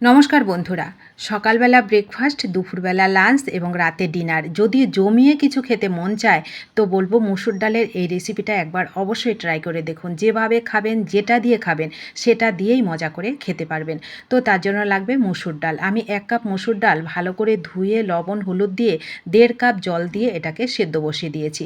নমস্কার বন্ধুরা, সকালবেলা ব্রেকফাস্ট দুপুরবেলা লাঞ্চ এবং রাতে ডিনার যদি জমিয়ে কিছু খেতে মন চায়, তো বলব মুসুর ডালের এই রেসিপিটা একবার অবশ্যই ট্রাই করে দেখুন। যেভাবে খাবেন, যেটা দিয়ে খাবেন, সেটা দিয়েই মজা করে খেতে পারবেন। তো তার জন্য লাগবে মুসুর ডাল। আমি এক কাপ মুসুর ডাল ভালো করে ধুয়ে, লবণ, হলুদ দিয়ে দেড় কাপ জল দিয়ে এটাকে সেদ্ধ বসিয়ে দিয়েছি।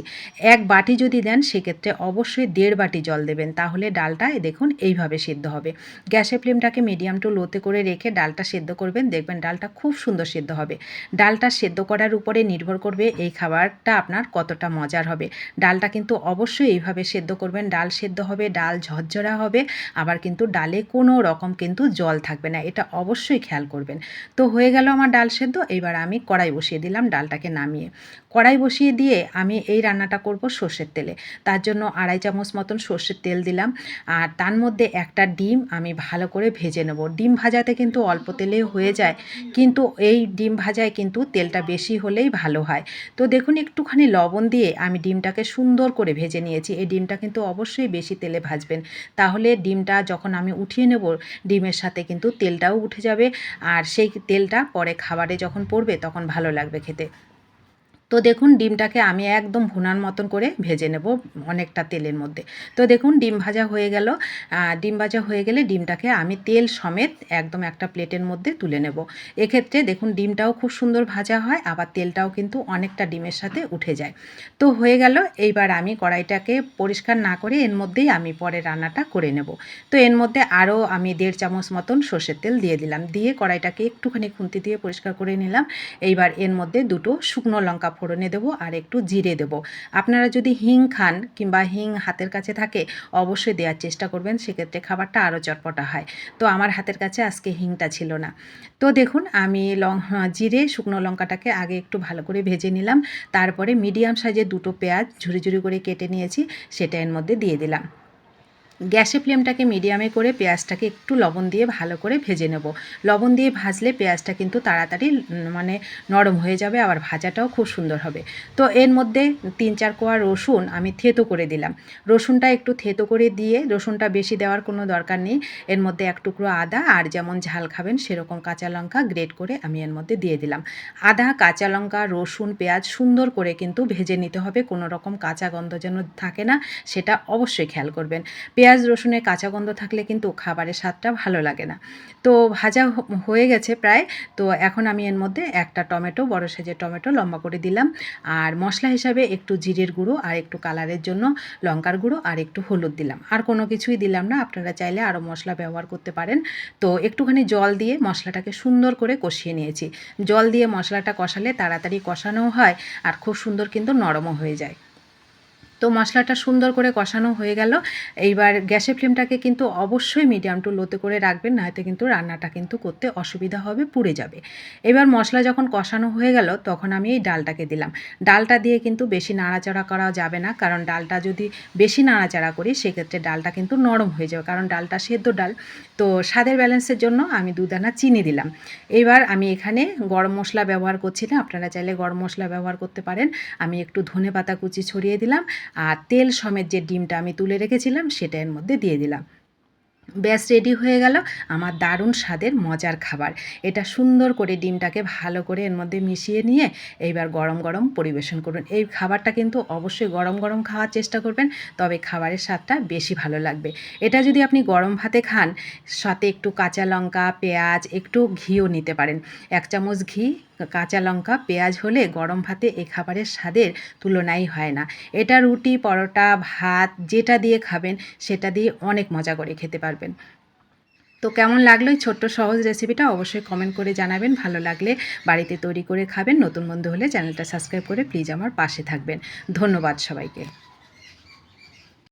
এক বাটি যদি দেন, সেক্ষেত্রে অবশ্যই দেড় বাটি জল দেবেন। তাহলে ডালটা দেখুন, এইভাবে সেদ্ধ হবে। গ্যাসের ফ্লেমটাকে মিডিয়াম টু লোতে করে রেখে ডালটা সেদ্ধ করবেন, দেখবেন ডালটা খুব সুন্দর সেদ্ধ হবে। ডালটা সেদ্ধ করার উপরে নির্ভর করবে এই খাবারটা আপনার কতটা মজার হবে। ডালটা কিন্তু অবশ্যই এইভাবে সেদ্ধ করবেন, ডাল সেদ্ধ হবে, ডাল ঝরঝরা হবে, আবার কিন্তু ডালে কোনো রকম কিন্তু জল থাকবে না, এটা অবশ্যই খেয়াল করবেন। তো হয়ে গেল আমার ডাল সেদ্ধ, এবার আমি কড়াই বসিয়ে দিলাম ডালটাকে নামিয়ে। কড়াই বসিয়ে দিয়ে আমি এই রান্নাটা করব সর্ষের তেলে। তার জন্য আড়াই চামচ মতন সর্ষের তেল দিলাম, আর তার মধ্যে একটা ডিম আমি ভালো করে ভেজে নেব। ডিম ভাজাতে কিন্তু অল্প তেলে হয়ে যায়। কিন্তু এই ডিম ভাজায় কিন্তু তেলটা বেশি হলেই ভালো হয়। তো দেখুন, একটুখানি লবণ দিয়ে আমি ডিমটাকে সুন্দর করে ভেজে নিয়েছি। এই ডিমটা কিন্তু অবশ্যই বেশি তেলে ভাজবেন। তাহলে ডিমটা যখন আমি উঠিয়ে নেব, ডিমের সাথে কিন্তু তেলটাও উঠে যাবে। আর সেই তেলটা পরে খাবারে যখন পড়বে, তখন ভালো লাগবে খেতে। তো দেখুন, ডিমটাকে আমি একদম ভুনার মতন করে ভেজে নেব অনেকটা তেলের মধ্যে। তো দেখুন, ডিম ভাজা হয়ে গেল। ডিম ভাজা হয়ে গেলে ডিমটাকে আমি তেল সমেত একদম একটা প্লেটের মধ্যে তুলে নেব। এক্ষেত্রে দেখুন, ডিমটাও খুব সুন্দর ভাজা হয়, আবার তেলটাও কিন্তু অনেকটা ডিমের সাথে উঠে যায়। তো হয়ে গেল, এইবার আমি কড়াইটাকে পরিষ্কার না করে এর মধ্যেই আমি পরে রান্নাটা করে নেব। তো এর মধ্যে আরও আমি দেড় চামচ মতন সর্ষের তেল দিয়ে দিলাম। দিয়ে কড়াইটাকে একটুখানি খুন্তি দিয়ে পরিষ্কার করে নিলাম। এইবার এর মধ্যে দুটো শুকনো লঙ্কা ফোড়নে দেবো আর একটু জিরে দেবো। আপনারা যদি হিং খান কিংবা হিং হাতের কাছে থাকে, অবশ্যই দেওয়ার চেষ্টা করবেন, সেক্ষেত্রে খাবারটা আরও চটপটা হয়। তো আমার হাতের কাছে আজকে হিংটা ছিল না। তো দেখুন, আমি লং জিরে, শুকনো লঙ্কাটাকে আগে একটু ভালো করে ভেজে নিলাম। তারপরে মিডিয়াম সাইজে দুটো পেঁয়াজ ঝুড়ি ঝুড়ি করে কেটে নিয়েছি, সেটা এর মধ্যে দিয়ে দিলাম। গ্যাসের ফ্লেমটাকে মিডিয়ামে করে পেঁয়াজটাকে একটু লবণ দিয়ে ভালো করে ভেজে নেব। লবণ দিয়ে ভাজলে পেঁয়াজটা কিন্তু তাড়াতাড়ি মানে নরম হয়ে যাবে, আবার ভাজাটাও খুব সুন্দর হবে। তো এর মধ্যে তিন চার কোয়া রসুন আমি থেতো করে দিলাম। রসুনটা একটু থেতো করে দিয়ে, রসুনটা বেশি দেওয়ার কোনো দরকার নেই। এর মধ্যে এক টুকরো আদা, আর যেমন ঝাল খাবেন সেরকম কাঁচা লঙ্কা গ্রেট করে আমি এর মধ্যে দিয়ে দিলাম। আদা, কাঁচা লঙ্কা, রসুন, পেঁয়াজ সুন্দর করে কিন্তু ভেজে নিতে হবে, কোনো রকম কাঁচা গন্ধ যেন থাকে না, সেটা অবশ্যই খেয়াল করবেন। পেঁয়াজ পেঁয়াজ, রসুনের কাঁচা গন্ধ থাকলে কিন্তু খাবারের স্বাদটা ভালো লাগে না। তো ভাজা হয়ে গেছে প্রায়। তো এখন আমি এর মধ্যে একটা টমেটো, বড় সাইজের টমেটো লম্বা করে দিলাম। আর মশলা হিসাবে একটু জিরের গুঁড়ো আর একটু কালারের জন্য লঙ্কার গুঁড়ো আর একটু হলুদ দিলাম। আর কোনো কিছুই দিলাম না। আপনারা চাইলে আরও মশলা ব্যবহার করতে পারেন। তো একটুখানি জল দিয়ে মশলাটাকে সুন্দর করে কষিয়ে নিয়েছি। জল দিয়ে মশলাটা কষালে তাড়াতাড়ি কষানোও হয় আর খুব সুন্দর কিন্তু নরমও হয়ে যায়। তো মশলাটা সুন্দর করে কষানো হয়ে গেল। এইবার গ্যাসের ফ্লেমটাকে কিন্তু অবশ্যই মিডিয়াম টু লোতে করে রাখবেন নয়তো কিন্তু রান্নাটা কিন্তু করতে অসুবিধা হবে, পুড়ে যাবে। এবার মশলা যখন কষানো হয়ে গেল, তখন আমি এই ডালটাকে দিলাম। ডালটা দিয়ে কিন্তু বেশি নাড়াচাড়া করা যাবে না, কারণ ডালটা যদি বেশি নাড়াচাড়া করি, সেক্ষেত্রে ডালটা কিন্তু নরম হয়ে যাবে, কারণ ডালটা সেদ্ধ ডাল। তো স্বাদের ব্যালেন্সের জন্য আমি দুদানা চিনি দিলাম। এবার আমি এখানে গরম মশলা ব্যবহার করছি না, আপনারা চাইলে গরম মশলা ব্যবহার করতে পারেন। আমি একটু ধনে পাতা কুচি ছড়িয়ে দিলাম। আর তেল সমেত যে ডিমটা আমি তুলে রেখেছিলাম, সেটা এর মধ্যে দিয়ে দিলাম। ব্যাস রেডি হয়ে গেল আমার দারুণ স্বাদের মজার খাবার। এটা সুন্দর করে ডিমটাকে ভালো করে এর মধ্যে মিশিয়ে নিয়ে এইবার গরম গরম পরিবেশন করুন। এই খাবারটা কিন্তু অবশ্যই গরম গরম খাওয়ার চেষ্টা করবেন, তবে খাবারের স্বাদটা বেশি ভালো লাগবে। এটা যদি আপনি গরম ভাতে খান, সাথে একটু কাঁচা লঙ্কা, পেঁয়াজ, একটু ঘিও নিতে পারেন। এক চামচ ঘি কাঁচা লঙ্কা, পেঁয়াজ হলে গরম ভাতে এ খাবারের স্বাদের তুলনাই হয় না। এটা রুটি, পরোটা, ভাত, যেটা দিয়ে খাবেন, সেটা দিয়ে অনেক মজা করে খেতে পারবেন। তো কেমন লাগল এই ছোট্ট সহজ রেসিপিটা অবশ্যই কমেন্ট করে জানাবেন। ভালো লাগলে বাড়িতে তৈরি করে খাবেন। নতুন বন্ধু হলে চ্যানেলটা সাবস্ক্রাইব করে প্লিজ আমার পাশে থাকবেন। ধন্যবাদ সবাইকে।